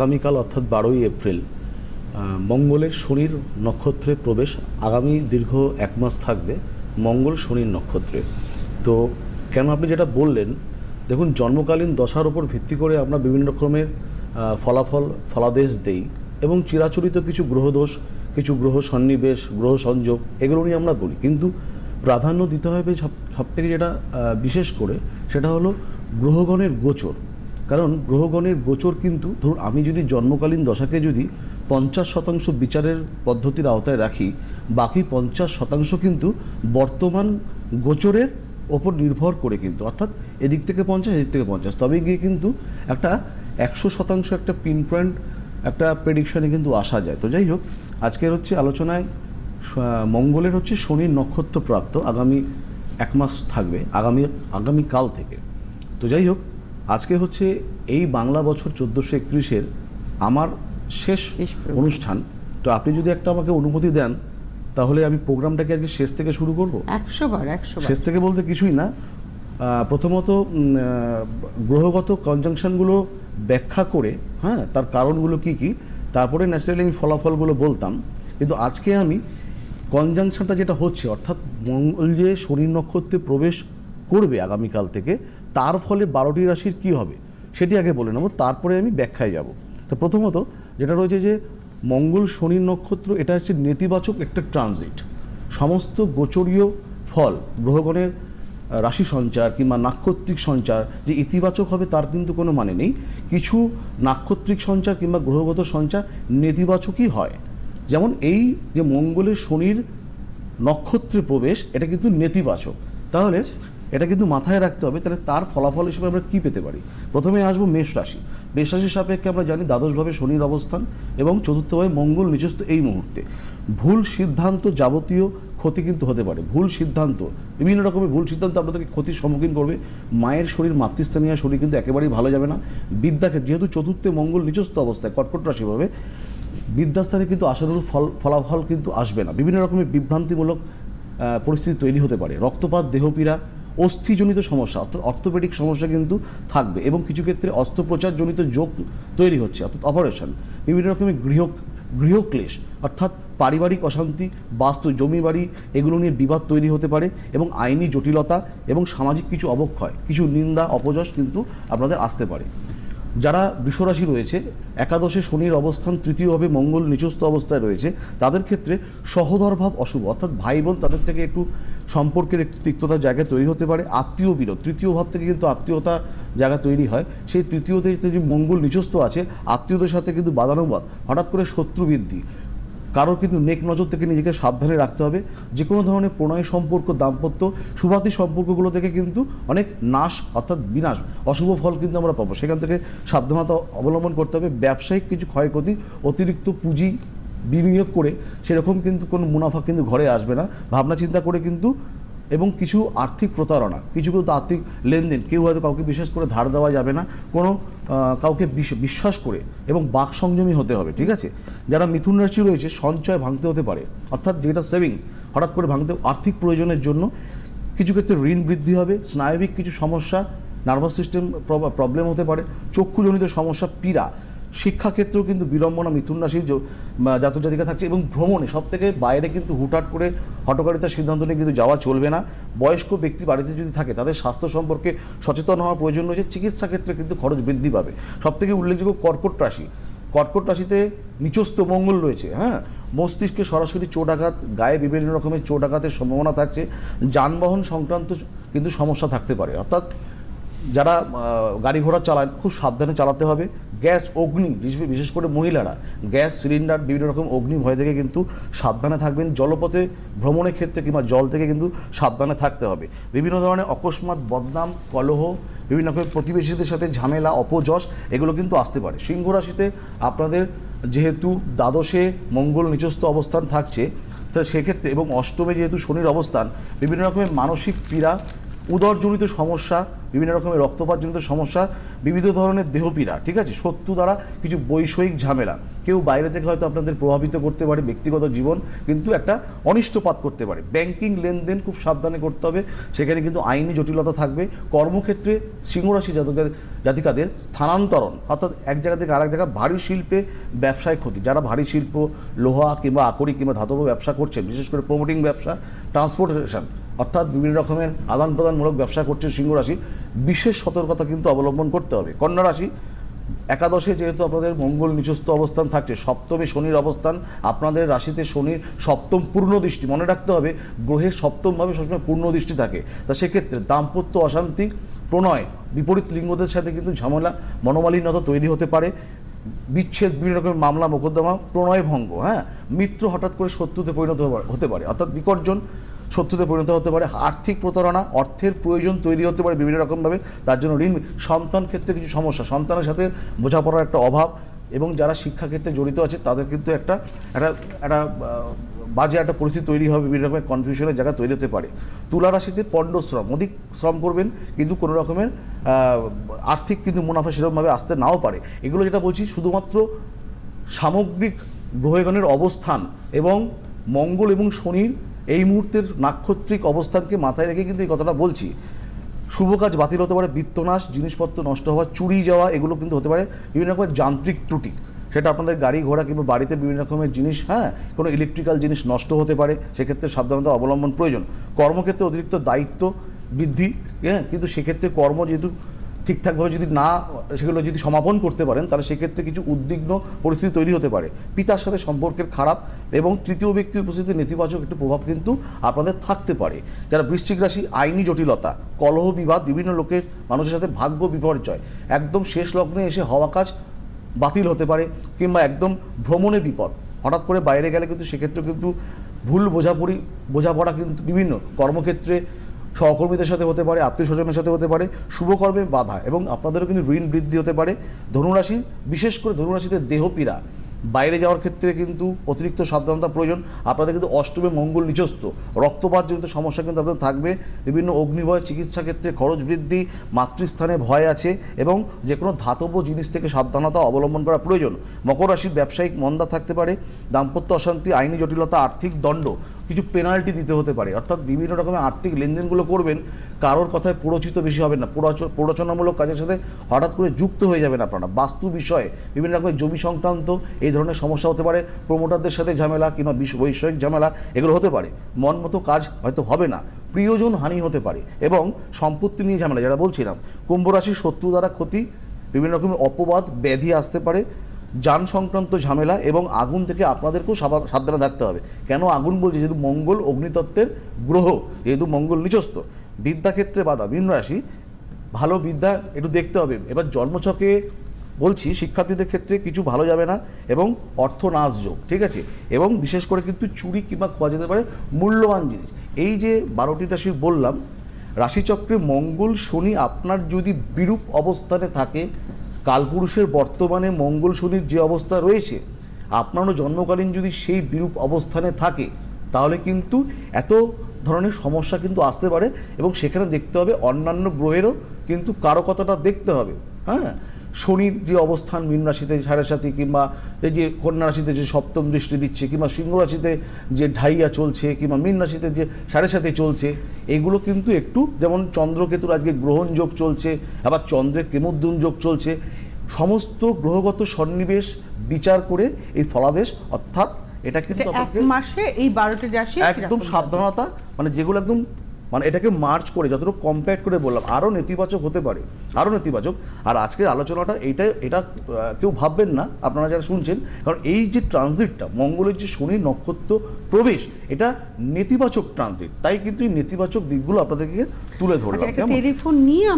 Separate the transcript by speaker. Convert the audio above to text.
Speaker 1: আগামীকাল অর্থাৎ বারোই এপ্রিল মঙ্গলের শনির নক্ষত্রে প্রবেশ। আগামী দীর্ঘ এক মাস থাকবে মঙ্গল শনির নক্ষত্রে। তো কেন আপনি যেটা বললেন, দেখুন, জন্মকালীন দশার উপর ভিত্তি করে আমরা বিভিন্ন রকমের ফলাফল, ফলাদেশ দেই এবং চিরাচরিত কিছু গ্রহদোষ, কিছু গ্রহ সন্নিবেশ, গ্রহ সংযোগ এগুলো নিয়ে আমরা বলি কিন্তু প্রাধান্য দিতে হবে সব, সবথেকে যেটা বিশেষ করে সেটা হলো গ্রহগণের গোচর। কারণ গ্রহগণের গোচর কিন্তু, ধরুন আমি যদি জন্মকালীন দশাকে যদি পঞ্চাশ শতাংশ বিচারের পদ্ধতির আওতায় রাখি, বাকি পঞ্চাশ শতাংশ কিন্তু বর্তমান গোচরের ওপর নির্ভর করে কিন্তু। অর্থাৎ এদিক থেকে পঞ্চাশ, এদিক থেকে পঞ্চাশ। তবে গিয়ে কিন্তু একটা একশো শতাংশ একটা পিন পয়েন্ট একটা প্রেডিকশনে কিন্তু আসা যায়। তো যাই হোক, আজকের হচ্ছে আলোচনায় মঙ্গলের হচ্ছে শনির নক্ষত্র প্রাপ্ত আগামী এক মাস থাকবে, আগামী আগামী কাল থেকে। তো যাই হোক আজকে হচ্ছে এই বাংলা বছর চোদ্দোশো একত্রিশের আমার শেষ অনুষ্ঠান। তো আপনি যদি একটা আমাকে অনুমতি দেন তাহলে আমি প্রোগ্রামটাকে আজকে শেষ থেকে শুরু করব?
Speaker 2: একশো বার একশো
Speaker 1: শেষ থেকে বলতে কিছুই না। প্রথমত গ্রহগত কনজাংশনগুলো ব্যাখ্যা করে হ্যাঁ তার কারণগুলো কি কি তারপরে ন্যাচারালি আমি ফলাফলগুলো বলতাম। কিন্তু আজকে আমি কনজাংশনটা যেটা হচ্ছে অর্থাৎ মঙ্গল যে শনি নক্ষত্রে প্রবেশ করবে আগামীকাল থেকে, তার ফলে বারোটি রাশির কি হবে সেটি আগে বলে নেব, তারপরে আমি ব্যাখ্যায় যাব। তো প্রথমত যেটা রয়েছে যে মঙ্গল শনি নক্ষত্র, এটা হচ্ছে নেতিবাচক একটা ট্রানজিট। সমস্ত গোচরীয় ফল, গ্রহগণের রাশি সঞ্চার কিংবা নাক্ষত্রিক সঞ্চার যে ইতিবাচক হবে তার কিন্তু কোনো মানে নেই। কিছু নাক্ষত্রিক সঞ্চার কিংবা গ্রহগত সঞ্চার নেতিবাচকই হয়। যেমন এই যে মঙ্গলের শনির নক্ষত্রে প্রবেশ, এটা কিন্তু নেতিবাচক। তাহলে এটা কিন্তু মাথায় রাখতে হবে, তাহলে তার ফলাফল হিসেবে আমরা কী পেতে পারি? প্রথমে আসব মেষ রাশি। মেষ রাশির সাপেক্ষে আমরা জানি দ্বাদশভাবে শনির অবস্থান এবং চতুর্থভাবে মঙ্গল নিজস্ব এই মুহূর্তে। ভুল সিদ্ধান্ত যাবতীয় ক্ষতি কিন্তু হতে পারে। ভুল সিদ্ধান্ত, বিভিন্ন রকমের ভুল সিদ্ধান্ত আপনাদেরকে ক্ষতির সম্মুখীন করবে। মায়ের শরীর মাতৃস্থানীয়, শরীর কিন্তু একেবারেই ভালো যাবে না। বিদ্যাকে, যেহেতু চতুর্থে মঙ্গল নিজস্ব অবস্থায়, কর্কট রাশিভাবে বিদ্যাস্থানে কিন্তু আশানুরূপ ফল, ফলাফল কিন্তু আসবে না। বিভিন্ন রকমের বিভ্রান্তিমূলক পরিস্থিতি তৈরি হতে পারে। রক্তপাত, দেহপীড়া অস্থিজনিত সমস্যা অর্থাৎ অর্থোপেডিক সমস্যা কিন্তু থাকবে এবং কিছু ক্ষেত্রে অস্ত্রোপচারজনিত যোগ তৈরি হচ্ছে, অর্থাৎ অপারেশন বিভিন্ন রকমের গৃহ, গৃহক্লেশ, অর্থাৎ পারিবারিক অশান্তি, বাস্তু, জমি বাড়ি, এগুলো নিয়ে বিবাদ তৈরি হতে পারে এবং আইনি জটিলতা এবং সামাজিক কিছু অবক্ষয়, কিছু নিন্দা, অপযশ কিন্তু আপনাদের আসতে পারে। যারা বৃষরাশি রয়েছে, একাদশে শনির অবস্থান তৃতীয়ভাবে মঙ্গল, নিচস্থ অবস্থায় রয়েছে, তাদের ক্ষেত্রে সহদরভাব অশুভ। অর্থাৎ ভাই বোন, তাদের থেকে একটু সম্পর্কের একটি তিক্ততার জায়গা তৈরি হতে পারে। আত্মীয় বিরোধ, তৃতীয় ভাব থেকে কিন্তু আত্মীয়তা জায়গা তৈরি হয়। সেই তৃতীয়তে যে মঙ্গল নিচস্থ আছে, আত্মীয়দের সাথে কিন্তু বাদানুবাদ, হঠাৎ করে শত্রু বৃদ্ধি কারোর কিন্তু নেক নজর থেকে নিজেকে সাবধানে রাখতে হবে। যে কোনো ধরনের প্রণয় সম্পর্ক, দাম্পত্য, সুবাদী সম্পর্কগুলো থেকে কিন্তু অনেক নাশ অর্থাৎ বিনাশ, অশুভ ফল কিন্তু আমরা পাবো। সেখান থেকে সাবধানতা অবলম্বন করতে হবে। ব্যবসায়িক কিছু ক্ষয়ক্ষতি, অতিরিক্ত পুঁজি বিনিয়োগ করে সেরকম কিন্তু কোনো মুনাফা কিন্তু ঘরে আসবে না। ভাবনা চিন্তা করে কিন্তু এবং কিছু আর্থিক প্রতারণা, কিছু কিন্তু আর্থিক লেনদেন, কেউ হয়তো কাউকে বিশেষ করে ধার দেওয়া যাবে না, কোনো কাউকে বিশ- বিশ্বাস করে এবং বাক সংযমী হতে হবে, ঠিক আছে? যারা মিথুন রাশি রয়েছে, সঞ্চয় ভাঙতে হতে পারে, অর্থাৎ যেটা সেভিংস, হঠাৎ করে ভাঙতে, আর্থিক প্রয়োজনের জন্য কিছু ক্ষেত্রে ঋণ বৃদ্ধি হবে, স্নায়বিক কিছু সমস্যা, নার্ভাস সিস্টেম প্রবলেম হতে পারে, চক্ষুজনিত সমস্যা, পীড়া শিক্ষাক্ষেত্রেও কিন্তু বিড়ম্বনা মিথুন রাশির জ- বা জাতক জাতিকা থাকছে এবং ভ্রমণে সব থেকে বাইরে কিন্তু হুটহাট করে হটকারিতার সিদ্ধান্ত নিয়ে কিন্তু যাওয়া চলবে না। বয়স্ক ব্যক্তি বাড়িতে যদি থাকে, তাদের স্বাস্থ্য সম্পর্কে সচেতন হওয়ার প্রয়োজন রয়েছে, চিকিৎসা ক্ষেত্রে কিন্তু খরচ বৃদ্ধি পাবে। সব থেকে উল্লেখযোগ্য কর্কট রাশি। কর্কট রাশিতে নিচস্থ মঙ্গল রয়েছে হ্যাঁ? মস্তিষ্কে সরাসরি চোট আঘাত, গায়ে বিভিন্ন রকমের চোট আঘাতের সম্ভাবনা থাকছে। যানবাহন সংক্রান্ত কিন্তু সমস্যা থাকতে পারে। অর্থাৎ যারা গাড়ি ঘোড়া চালান খুব সাবধানে চালাতে হবে। গ্যাস, অগ্নি বিশেষ- করে মহিলারা, গ্যাস, সিলিন্ডার, বিভিন্ন রকম অগ্নি ভয় থেকে কিন্তু সাবধানে থাকবেন। জলপথে ভ্রমণের ক্ষেত্রে কিংবা জল থেকে কিন্তু সাবধানে থাকতে হবে। বিভিন্ন ধরনের অকস্মাৎ বদনাম, কলহ, বিভিন্ন রকমের প্রতিবেশীদের সাথে ঝামেলা, অপযশ, এগুলো কিন্তু আসতে পারে। সিংহ রাশিতে আপনাদের যেহেতু দ্বাদশে মঙ্গল নিচস্থ অবস্থান থাকছে, তো সেক্ষেত্রে এবং অষ্টমে যেহেতু শনির অবস্থান, বিভিন্ন রকমের মানসিক পীড়া, উদরজনিত সমস্যা বিভিন্ন রকমের রক্তপাতজনিত সমস্যা বিবিধ ধরনের দেহপীড়া, ঠিক আছে? শত্রু দ্বারা কিছু বৈষয়িক ঝামেলা। কেউ বাইরে থেকে হয়তো আপনাদের প্রভাবিত করতে পারে, ব্যক্তিগত জীবন, কিন্তু একটা অনিষ্টপাত করতে পারে। ব্যাংকিং লেনদেন খুব সাবধানে করতে হবে। সেখানে কিন্তু আইনি জটিলতা থাকবে। কর্মক্ষেত্রে সিংহরাশি জাতকের, জাতিকাদের স্থানান্তরণ, অর্থাৎ এক জায়গা থেকে আরেক জায়গা ভারী শিল্পে ব্যবসায় ক্ষতি। যারা ভারী শিল্প, লোহা কিংবা আকরিক কিংবা ধাতব ব্যবসা করছেন, বিশেষ করে প্রমোটিং ব্যবসা ট্রান্সপোর্টেশন অর্থাৎ বিভিন্ন রকমের আদান প্রদানমূলক ব্যবসা করছে সিংহ রাশি বিশেষ সতর্কতা কিন্তু অবলম্বন করতে হবে। কন্যা রাশি, একাদশে যেহেতু আপনাদের মঙ্গল নিচস্থ অবস্থান থাকছে, সপ্তমে শনির অবস্থান, আপনাদের রাশিতে শনির সপ্তম পূর্ণ দৃষ্টি, মনে রাখতে হবে গ্রহের সপ্তমভাবে সবসময় পূর্ণ দৃষ্টি থাকে। তা সেক্ষেত্রে দাম্পত্য অশান্তি, প্রণয়, বিপরীত লিঙ্গদের সাথে কিন্তু ঝামেলা, মনোমালিন্যতা তৈরি হতে পারে, বিচ্ছেদ, বিভিন্ন রকমের মামলা, মোকদ্দমা, প্রণয় ভঙ্গ হ্যাঁ? মিত্র হঠাৎ করে শত্রুতে পরিণত হতে পারে, অর্থাৎ বিকর্জন শত্রুতে পরিণত হতে পারে, আর্থিক প্রতারণা, অর্থের প্রয়োজন তৈরি হতে পারে বিভিন্ন রকমভাবে। তার জন্য ঋণ, সন্তান ক্ষেত্রে কিছু সমস্যা, সন্তানের সাথে বোঝাপড়ার একটা অভাব এবং যারা শিক্ষাক্ষেত্রে জড়িত আছে, তাদের কিন্তু একটা একটা একটা বাজে একটা পরিস্থিতি তৈরি হবে, বিভিন্ন রকমের কনফিউশনের জায়গা তৈরি হতে পারে। তুলা রাশিতে পণ্ড শ্রম, অধিক শ্রম করবেন, কিন্তু কোনো রকমের আর্থিক কিন্তু মুনাফা সেরকমভাবে আসতে নাও পারে। এগুলো যেটা বলছি, শুধুমাত্র সামগ্রিক গ্রহগণের অবস্থান এবং মঙ্গল এবং শনির এই মুহূর্তের নাক্ষত্রিক অবস্থানকে মাথায় রেখে কিন্তু এই কথাটা বলছি। শুভ কাজ বাতিল হতে পারে, বিত্তনাশ, জিনিসপত্র নষ্ট হওয়া, চুরি যাওয়া, এগুলো কিন্তু হতে পারে বিভিন্ন রকমের যান্ত্রিক ত্রুটি। সেটা আপনাদের গাড়ি ঘোড়া কিংবা বাড়িতে বিভিন্ন রকমের জিনিস হ্যাঁ কোনো ইলেকট্রিক্যাল জিনিস নষ্ট হতে পারে, সেক্ষেত্রে সাবধানতা অবলম্বন প্রয়োজন। কর্মক্ষেত্রে অতিরিক্ত দায়িত্ব, বৃদ্ধি হ্যাঁ কিন্তু সেক্ষেত্রে কর্ম যেহেতু ঠিকঠাকভাবে যদি না, সেগুলো যদি সমাপন করতে পারেন, তাহলে সেক্ষেত্রে কিছু উদ্বিগ্ন পরিস্থিতি তৈরি হতে পারে। পিতার সাথে সম্পর্কের খারাপ এবং তৃতীয় ব্যক্তির উপস্থিতিতে নেতিবাচক একটু প্রভাব কিন্তু আপনাদের থাকতে পারে। যারা বৃশ্চিক রাশি, আইনি জটিলতা, কলহ, বিবাদ, বিভিন্ন লোকের মানুষের সাথে ভাগ্য বিপর্যয়, একদম শেষ লগ্নে এসে হওয়া কাজ বাতিল হতে পারে কিংবা একদম ভ্রমণে বিপদ। হঠাৎ করে বাইরে গেলে কিন্তু সেক্ষেত্রে কিন্তু ভুল বোঝাপড়ি বোঝাপড়া কিন্তু বিভিন্ন কর্মক্ষেত্রে সহকর্মীদের সাথে হতে পারে আত্মীয় স্বজনের সাথে হতে পারে, শুভকর্মে বাধা এবং আপনাদেরও কিন্তু ঋণ বৃদ্ধি হতে পারে। ধনুরাশি, বিশেষ করে ধনুরাশিতে দেহপীড়া। বাইরে যাওয়ার ক্ষেত্রে কিন্তু অতিরিক্ত সাবধানতা প্রয়োজন। আপনাদের কিন্তু অষ্টমে মঙ্গল নিচস্থ রক্তপাতজনিত সমস্যা কিন্তু আপনাদের থাকবে। বিভিন্ন অগ্নিভয়, চিকিৎসা ক্ষেত্রে খরচ বৃদ্ধি, মাতৃস্থানে ভয় আছে এবং যে কোনো ধাতব জিনিস থেকে সাবধানতা অবলম্বন করা প্রয়োজন। মকর রাশির ব্যবসায়িক মন্দা থাকতে পারে। দাম্পত্য অশান্তি, আইনি জটিলতা, আর্থিক দণ্ড। কিছু পেনাল্টি দিতে হতে পারে। অর্থাৎ বিভিন্ন রকমের আর্থিক লেনদেনগুলো করবেন, কারোর কথায় প্ররোচিত বেশি হবেন না। প্ররোচ- প্ররোচনামূলক কাজের সাথে হঠাৎ করে যুক্ত হয়ে যাবেন আপনারা। বাস্তু বিষয়ে বিভিন্ন রকমের জমি সংক্রান্ত এই ধরনের সমস্যা হতে পারে প্রমোটারদের সাথে ঝামেলা কিংবা বিষ- বৈষয়িক ঝামেলা, এগুলো হতে পারে। মন মতো কাজ হয়তো হবে না। প্রিয়জন হানি হতে পারে এবং সম্পত্তি নিয়ে ঝামেলা যারা বলছিলাম। কুম্ভ রাশির শত্রু দ্বারা ক্ষতি, বিভিন্ন রকমের অপবাদ, ব্যাধি আসতে পারে। যান সংক্রান্ত ঝামেলা এবং আগুন থেকে আপনাদেরকেও সাবা- সাবধানে থাকতে হবে। কেন আগুন বলছি? যেহেতু মঙ্গল অগ্নিতত্ত্বের গ্রহ, যেহেতু মঙ্গল নিচস্থ। বিদ্যাক্ষেত্রে বাধা ভিন্ন রাশি, ভালো বিদ্যা একটু দেখতে হবে। এবার জন্মছকে বলছি, শিক্ষার্থীদের ক্ষেত্রে কিছু ভালো যাবে না এবং অর্থ নাশ যোগ, ঠিক আছে? এবং বিশেষ করে কিন্তু চুরি কিংবা খোয়া যেতে পারে মূল্যবান জিনিস। এই যে বারোটি রাশি বললাম, রাশিচক্রে মঙ্গল শনি আপনার যদি বিরূপ অবস্থানে থাকে কালপুরুষের বর্তমানে মঙ্গল শনির যে অবস্থা রয়েছে, আপনারও জন্মকালীন যদি সেই বিরূপ অবস্থানে থাকে, তাহলে কিন্তু এত ধরনের সমস্যা কিন্তু আসতে পারে এবং সেখানে দেখতে হবে অন্যান্য গ্রহেরও কিন্তু কারকতাটা দেখতে হবে হ্যাঁ? শনির যে অবস্থান মীন রাশিতে সাড়ে সাথী কিংবা এই যে কন্যা রাশিতে যে সপ্তম দৃষ্টি দিচ্ছে কিংবা সিংহ রাশিতে যে ঢাইয়া চলছে কিংবা মীন রাশিতে যে সাড়ে সাথে চলছে এগুলো কিন্তু একটু যেমন চন্দ্রকেতুর আজকে গ্রহণ যোগ চলছে আবার চন্দ্রের কেমুদ্দুন যোগ চলছে সমস্ত গ্রহগত সন্নিবেশ বিচার করে এই ফলাদেশ অর্থাৎ এটা কিন্তু
Speaker 2: মাসে এই বারোটি রাশি
Speaker 1: একদম সাবধানতা মানে যেগুলো একদম মানে এটাকে মার্চ করে যতটুকু কম্প্যাক্ট করে বললাম আরও নেতিবাচক হতে পারে আরও নেতিবাচক। আর আজকের আলোচনাটা এইটা এটা কেউ ভাববেন না আপনারা যারা শুনছেন কারণ এই যে ট্রানজিটটা মঙ্গলের যে শনি নক্ষত্র প্রবেশ এটা নেতিবাচক ট্রানজিট তাই কিন্তু এই নেতিবাচক দিকগুলো আপনাদেরকে তুলে
Speaker 2: ধরে
Speaker 1: ধরলাম
Speaker 2: টেলিফোন নিয়ে